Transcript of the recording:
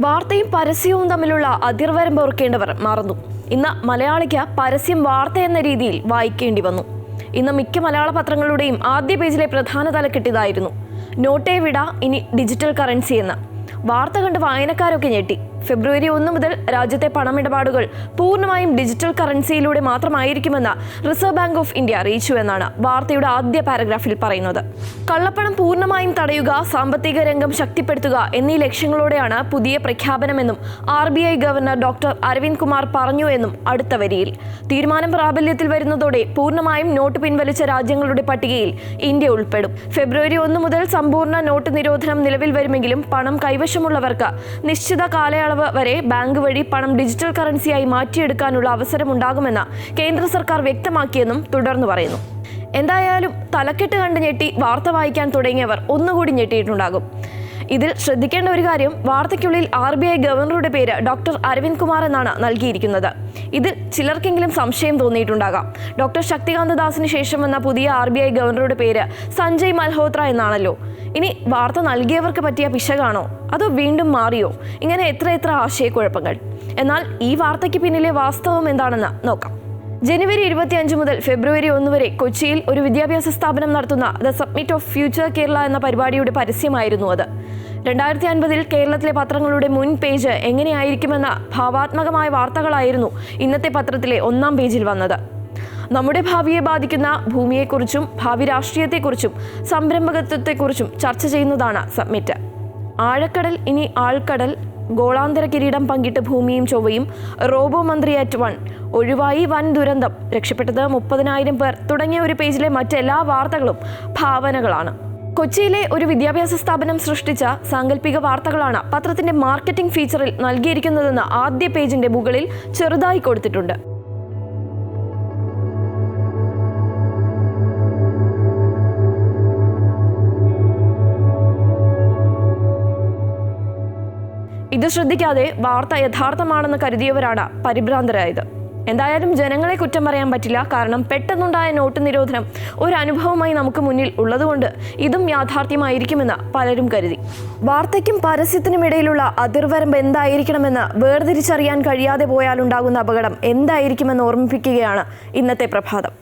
വാർത്തയും പരസ്യവും തമ്മിലുള്ള അതിർവരമ്പ് ഓർക്കേണ്ടവർ മറന്നു. ഇന്ന് മലയാളിക്ക് പരസ്യം വാർത്ത എന്ന രീതിയിൽ വായിക്കേണ്ടി വന്നു. ഇന്ന് മിക്ക മലയാള പത്രങ്ങളുടെയും ആദ്യ പേജിലെ പ്രധാന തലക്കെട്ടിതായിരുന്നു നോട്ടേ വിട ഇനി ഡിജിറ്റൽ കറൻസി എന്ന. വാർത്ത കണ്ട് വായനക്കാരൊക്കെ ഞെട്ടി. ഫെബ്രുവരി ഒന്ന് മുതൽ രാജ്യത്തെ പണമിടപാടുകൾ പൂർണമായും ഡിജിറ്റൽ കറൻസിയിലൂടെ മാത്രമായിരിക്കുമെന്ന് റിസർവ് ബാങ്ക് ഓഫ് ഇന്ത്യ അറിയിച്ചു എന്നാണ് വാർത്തയുടെ ആദ്യ പാരഗ്രാഫിൽ പറയുന്നത്. കള്ളപ്പണം പൂർണമായും തടയുക സാമ്പത്തിക രംഗം ശക്തിപ്പെടുത്തുക എന്നീ ലക്ഷ്യങ്ങളോടെയാണ് പുതിയ പ്രഖ്യാപനമെന്നും R B I governor doctor Aravind Kumar പറഞ്ഞു എന്നും അടുത്ത വരിയിൽ. തീരുമാനം പ്രാബല്യത്തിൽ വരുന്നതോടെ പൂർണമായും നോട്ട് പിൻവലിച്ച രാജ്യങ്ങളുടെ പട്ടികയിൽ ഇന്ത്യ ഉൾപ്പെടും. ഫെബ്രുവരി ഒന്ന് മുതൽ സമ്പൂർണ നോട്ട് നിരോധനം നിലവിൽ വരുമെങ്കിലും പണം കൈവശമുള്ളവർക്ക് നിശ്ചിത കാലയളവ് വരെ ബാങ്ക് വഴി പണം ഡിജിറ്റൽ കറൻസിയായി മാറ്റിയെടുക്കാനുള്ള അവസരമുണ്ടാകുമെന്ന് കേന്ദ്ര സർക്കാർ വ്യക്തമാക്കിയെന്നും തുടർന്ന് പറയുന്നു. എന്തായാലും തലക്കെട്ട് കണ്ട് ഞെട്ടി വാർത്ത വായിക്കാൻ തുടങ്ങിയവർ ഒന്നുകൂടി ഞെട്ടിയിട്ടുണ്ടാകും. ഇതിൽ ശ്രദ്ധിക്കേണ്ട ഒരു കാര്യം വാർത്തയ്ക്കുള്ളിൽ ആർ ബി ഐ ഗവർണറുടെ പേര് ഡോക്ടർ അരവിന്ദ് കുമാർ എന്നാണ് നൽകിയിരിക്കുന്നത്. ഇതിൽ ചിലർക്കെങ്കിലും സംശയം തോന്നിയിട്ടുണ്ടാകാം. ഡോക്ടർ ശക്തികാന്ത ദാസിന് ശേഷം വന്ന പുതിയ ആർ ബി ഐ ഗവർണറുടെ പേര് സഞ്ജയ് മൽഹോത്ര എന്നാണല്ലോ. ഇനി വാർത്ത നൽകിയവർക്ക് പറ്റിയ പിശകാണോ? അതോ വീണ്ടും മാറിയോ? ഇങ്ങനെ എത്ര എത്ര ആശയക്കുഴപ്പങ്ങൾ. എന്നാൽ ഈ വാർത്തയ്ക്ക് പിന്നിലെ വാസ്തവം എന്താണെന്ന് നോക്കാം. ജനുവരി ഇരുപത്തിയഞ്ച് മുതൽ ഫെബ്രുവരി ഒന്ന് വരെ കൊച്ചിയിൽ ഒരു വിദ്യാഭ്യാസ സ്ഥാപനം നടത്തുന്ന the summit of future Kerala എന്ന പരിപാടിയുടെ പരസ്യമായിരുന്നു അത്. രണ്ടായിരത്തി അൻപതിൽ കേരളത്തിലെ പത്രങ്ങളുടെ മുൻ പേജ് എങ്ങനെയായിരിക്കുമെന്ന ഭാവാത്മകമായ വാർത്തകളായിരുന്നു ഇന്നത്തെ പത്രത്തിലെ ഒന്നാം പേജിൽ വന്നത്. നമ്മുടെ ഭാവിയെ ബാധിക്കുന്ന ഭൂമിയെക്കുറിച്ചും ഭാവി രാഷ്ട്രീയത്തെക്കുറിച്ചും സംരംഭകത്വത്തെക്കുറിച്ചും ചർച്ച ചെയ്യുന്നതാണ് സബ്മിറ്റ്. ആഴക്കടൽ ഇനി ആൾക്കടൽ ഗോളാന്തര കിരീടം പങ്കിട്ട് ഭൂമിയും ചൊവ്വയും റോബോ മന്ത്രി അറ്റ് വൺ ഒഴിവായി വൻ ദുരന്തം. രക്ഷപ്പെട്ടത് മുപ്പതിനായിരം പേർ. തുടങ്ങിയ ഒരു പേജിലെ മറ്റെല്ലാ വാർത്തകളും ഭാവനകളാണ്. കൊച്ചിയിലെ ഒരു വിദ്യാഭ്യാസ സ്ഥാപനം സൃഷ്ടിച്ച സാങ്കല്പിക വാർത്തകളാണ് പത്രത്തിന്റെ മാർക്കറ്റിംഗ് ഫീച്ചറിൽ നൽകിയിരിക്കുന്നതെന്ന് ആദ്യ പേജിന്റെ മുകളിൽ ചെറുതായി കൊടുത്തിട്ടുണ്ട്. ഇത് ശ്രദ്ധിക്കാതെ വാർത്ത യഥാർത്ഥമാണെന്ന് കരുതിയവരാണ് പരിഭ്രാന്തരായത്. എന്തായാലും ജനങ്ങളെ കുറ്റം പറയാൻ പറ്റില്ല. കാരണം പെട്ടെന്നുണ്ടായ നോട്ട് നിരോധനം ഒരു അനുഭവമായി നമുക്ക് മുന്നിൽ ഉള്ളതുകൊണ്ട് ഇതും യാഥാർത്ഥ്യമായിരിക്കുമെന്ന് പലരും കരുതി. വാർത്തയ്ക്കും പരസ്യത്തിനും ഇടയിലുള്ള അതിർവരമ്പ് എന്തായിരിക്കണമെന്ന് വേർതിരിച്ചറിയാൻ കഴിയാതെ പോയാലുണ്ടാകുന്ന അപകടം എന്തായിരിക്കുമെന്ന് ഓർമ്മിപ്പിക്കുകയാണ് ഇന്നത്തെ പ്രഭാതം.